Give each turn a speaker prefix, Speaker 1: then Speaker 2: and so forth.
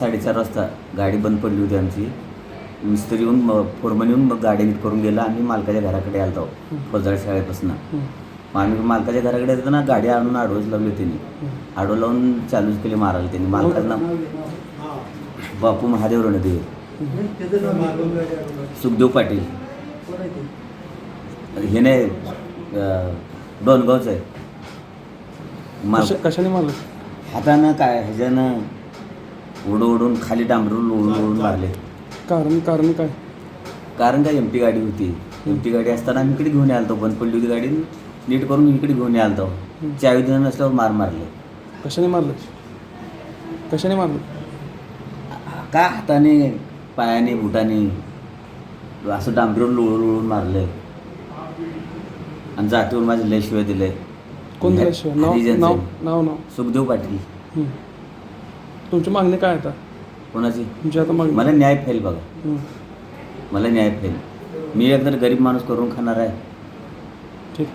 Speaker 1: साडेचार वाजता गाडी बंद पडली होती आमची. मिस्त्री येऊन मग फोरमन येऊन मग गाडी नीट करून गेला आम्ही मालकाच्या घराकडे आलतो फौजदार शाळेपासून. मग आम्ही मालकाच्या घराकडे येतो ना गाडी आणून आडवच लावली त्यांनी. आडवं लावून चालूच केली मारायला त्यांनी. मालकाला बापू महादेव रणदेव सुखदेव पाटील. हे नाही डोनगावचं आहे.
Speaker 2: कशाने मारलं
Speaker 1: हातानं काय ह्याच्यानं उडून उडून खाली डांबरून उडून उडून मारले.
Speaker 2: कारण कारण काय?
Speaker 1: कारण काय एम टी गाडी होती. एम टी गाडी असताना आम्ही इकडे घेऊन आलतो बंद पडली होती गाडी नीट करून इकडे घेऊन आलतो चावी देणं नसल्यावर मार मारले.
Speaker 2: कशाने मारलं? कशाने मारलं?
Speaker 1: का हाताने पायाने बुटाने असं डांबरून लोळून लोळून मारले. आणि जातीवर माझे लय शिवाय दिले.
Speaker 2: कोण दिलं शिवाय? नाव. नाव
Speaker 1: सुखदेव पाटील.
Speaker 2: तुमची मागणी काय आता?
Speaker 1: कोणाची?
Speaker 2: तुमची आता मागणी?
Speaker 1: मला न्याय फेल बघा.
Speaker 2: हं.
Speaker 1: मला न्याय फेल. मी एकतर गरीब माणूस करून खाणार आहे.
Speaker 2: ठीक.